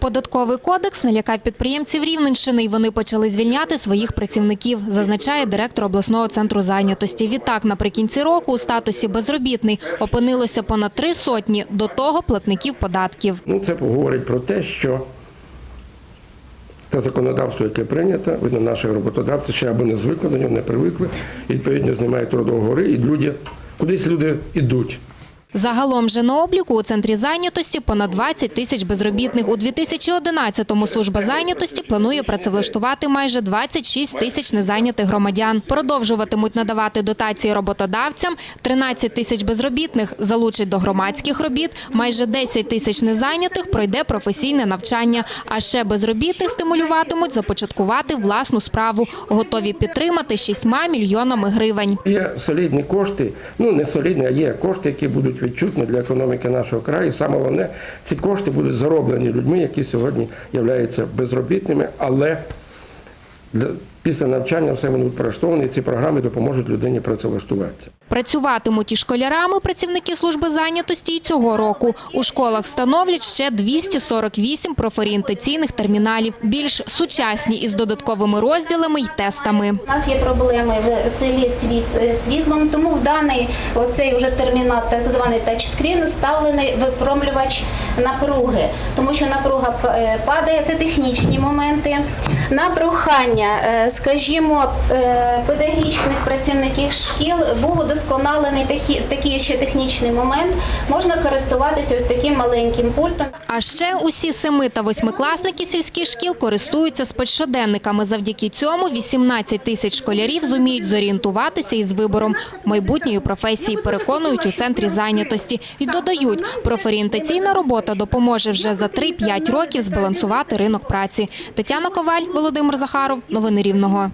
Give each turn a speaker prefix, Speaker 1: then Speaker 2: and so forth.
Speaker 1: Податковий кодекс налякав підприємців Рівненщини, і вони почали звільняти своїх працівників, зазначає директор обласного центру зайнятості. Відтак, наприкінці року у статусі безробітний опинилося понад три сотні до того платників податків.
Speaker 2: Ну, це говорить про те, що те законодавство, яке прийнято, видно, наші роботодавці ще або не звикли до не привикли, відповідно знімають трудову гори, і люди, кудись люди йдуть.
Speaker 1: Загалом же на обліку у центрі зайнятості понад 20 тисяч безробітних. У 2011-му служба зайнятості планує працевлаштувати майже 26 тисяч незайнятих громадян. Продовжуватимуть надавати дотації роботодавцям. 13 тисяч безробітних залучать до громадських робіт. Майже 10 тисяч незайнятих пройде професійне навчання. А ще безробітних стимулюватимуть започаткувати власну справу. Готові підтримати 6 мільйонами гривень.
Speaker 2: Є солідні кошти, ну не солідні, а є кошти, які будуть відчутні для економіки нашого краю. Саме головне, ці кошти будуть зароблені людьми, які сьогодні являються безробітними, але для- після навчання все вони будуть прилаштовані, і ці програми допоможуть людині працевлаштуватися.
Speaker 1: Працюватимуть і школярами працівники служби зайнятості і цього року. У школах встановлять ще 248 профорієнтаційних терміналів, більш сучасні із додатковими розділами й тестами.
Speaker 3: У нас є проблеми в селі світ- світлом, тому в даний оцей вже термінал, так званий тачскрін, вставлений випромлювач напруги, тому що напруга е, падає, це технічні моменти. На прохання, е, скажімо, е, педагогічних працівників шкіл був удосконалений такий ще технічний момент. Можна користуватися ось таким маленьким пультом.
Speaker 1: А ще усі семи та восьмикласники сільських шкіл користуються спецщоденниками. Завдяки цьому 18 тисяч школярів зуміють зорієнтуватися із вибором майбутньої професії, переконують у центрі зайнятості. І додають, профорієнтаційна робота допоможе вже за 3-5 років збалансувати ринок праці. Тетяна Коваль, Володимир Захаров. Новини Рівного.